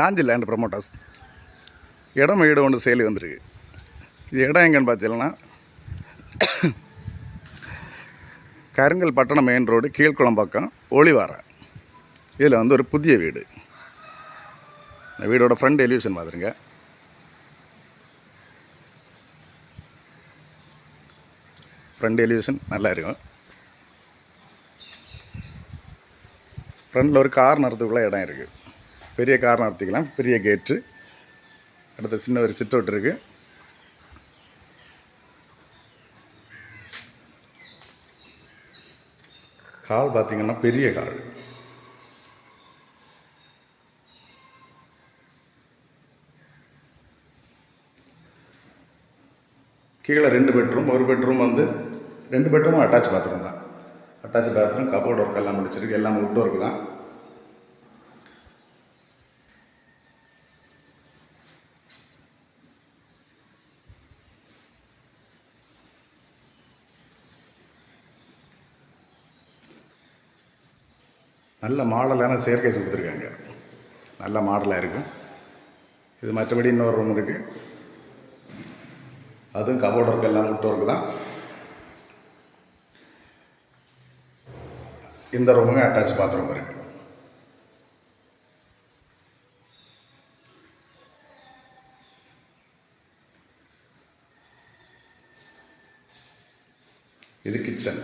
Nanji land promoters இடம் வீடு ஒன்று சேலி வந்திருக்கு. இது இடம் எங்கன்னு பார்த்தீங்கன்னா கருங்கல் பட்டணம் மெயின் ரோடு கீழ்குளம் பக்கம் ஒளிவாரம் இதில் வந்து ஒரு புதிய வீடு. இந்த வீடோட ஃப்ரண்ட் எலிவேஷன் பார்த்துருங்க. ஃப்ரண்ட் எலிவேஷன் நல்லா இருக்கும். ஃப்ரண்டில் ஒரு கார் நிறத்துக்குள்ளே இடம் இருக்குது பெரிய காரணம் நிறுத்திக்கலாம் பெரிய கேட்டு அடுத்து சின்ன ஒரு சிட் அவுட் இருக்குது கால் பார்த்திங்கன்னா பெரிய கால் கீழே ரெண்டு பெட்ரூம் ஒரு பெட்ரூம் வந்து ரெண்டு பெட்ரூமும் அட்டாச் பாத்ரூம் தான். அட்டாச் பாத்ரூம் கபோர்ட் ஒர்க் எல்லாம் முடிச்சிருக்கு. எல்லாம் உட் ஒர்க் தான். நல்ல மாடலான செயற்கை கொடுத்துருக்காங்க. நல்ல மாடலாக இருக்கும் இது மற்றபடி இன்னொரு ரூம் இருக்குது அதுவும் கபோர்ட் ஒர்க் எல்லாம் விட்டு ஒர்க்கு தான். இந்த ரூமுக்கு அட்டாச் பாத்ரூம் இருக்குது இது கிச்சன்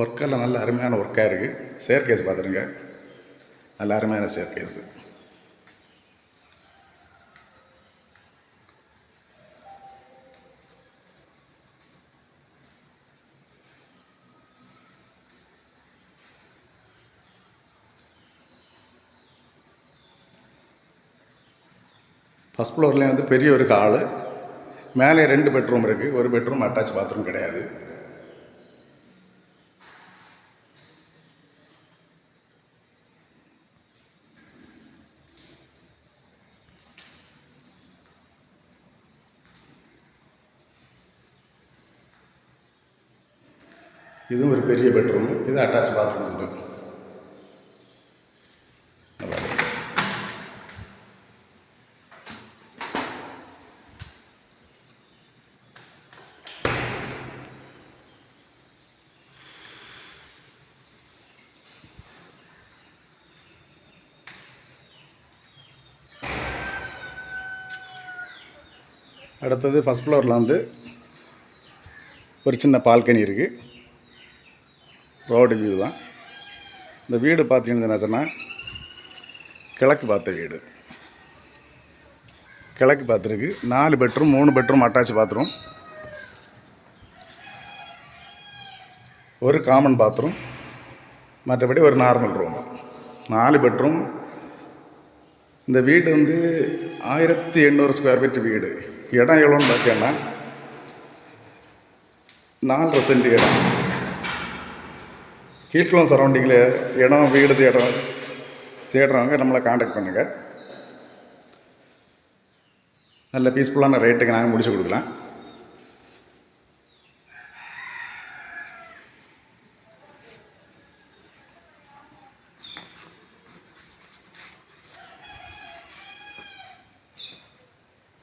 ஒர்க்கெல்லாம் நல்ல அருமையான ஒர்க்காக இருக்குது சேர்கேஸ் பார்த்துருங்க. நல்ல அருமையான சேர்கேஸு ஃபஸ்ட் ஃப்ளோர்லேயும் வந்து பெரிய ஒரு ஹாலு மேலே ரெண்டு பெட்ரூம் இருக்குது ஒரு பெட்ரூம் அட்டாச் பாத்ரூம் கிடையாது. இதுவும் ஒரு பெரிய பெட்ரூம். இது அட்டாச் பாத்ரூம் உண்டு. அடுத்தது ஃபஸ்ட் ஃப்ளோரில் வந்து ஒரு சின்ன பால்கனி இருக்குது ரோடு வீடு தான் இந்த வீடு பார்த்தீங்கன்னு சொன்னால் கிழக்கு பார்த்த வீடு. கிழக்கு பார்த்துருக்கு. நாலு பெட்ரூம் மூணு பெட்ரூம் அட்டாச் பாத்ரூம். ஒரு காமன் பாத்ரூம் மற்றபடி ஒரு நார்மல் ரூம் நாலு பெட்ரூம். இந்த வீடு வந்து ஆயிரத்தி எண்ணூறு ஸ்கொயர் ஃபீட் வீடு. இடம் எவ்வளோன்னு பார்த்தீங்கன்னா நாலரை சென்ட் இடம். கீழ்குளம் சரௌண்டிங்கில் இடம் வீடு தேடுறோம் தேடுறவங்க நம்மளை காண்டாக்ட் பண்ணுங்கள் நல்ல பீஸ்ஃபுல்லான ரேட்டுக்கு நாங்கள் முடிச்சு கொடுக்கலாம்.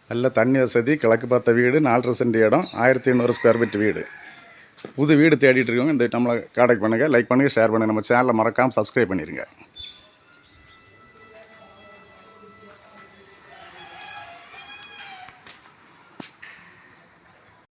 நல்ல தண்ணி வசதி கிழக்கு பார்த்த வீடு நாலரை சென்ட் இடம் ஆயிரத்தி ஐநூறு ஸ்கொயர் ஃபீட் வீடு. புது வீடு தேடிட்டு இருக்கவங்க இந்த நம்மளை காண்டாக்ட் பண்ணுங்கள் லைக் பண்ணுங்கள் ஷேர் பண்ணுங்கள் நம்ம சேனலை மறக்காமல் சப்ஸ்கிரைப் பண்ணிடுங்க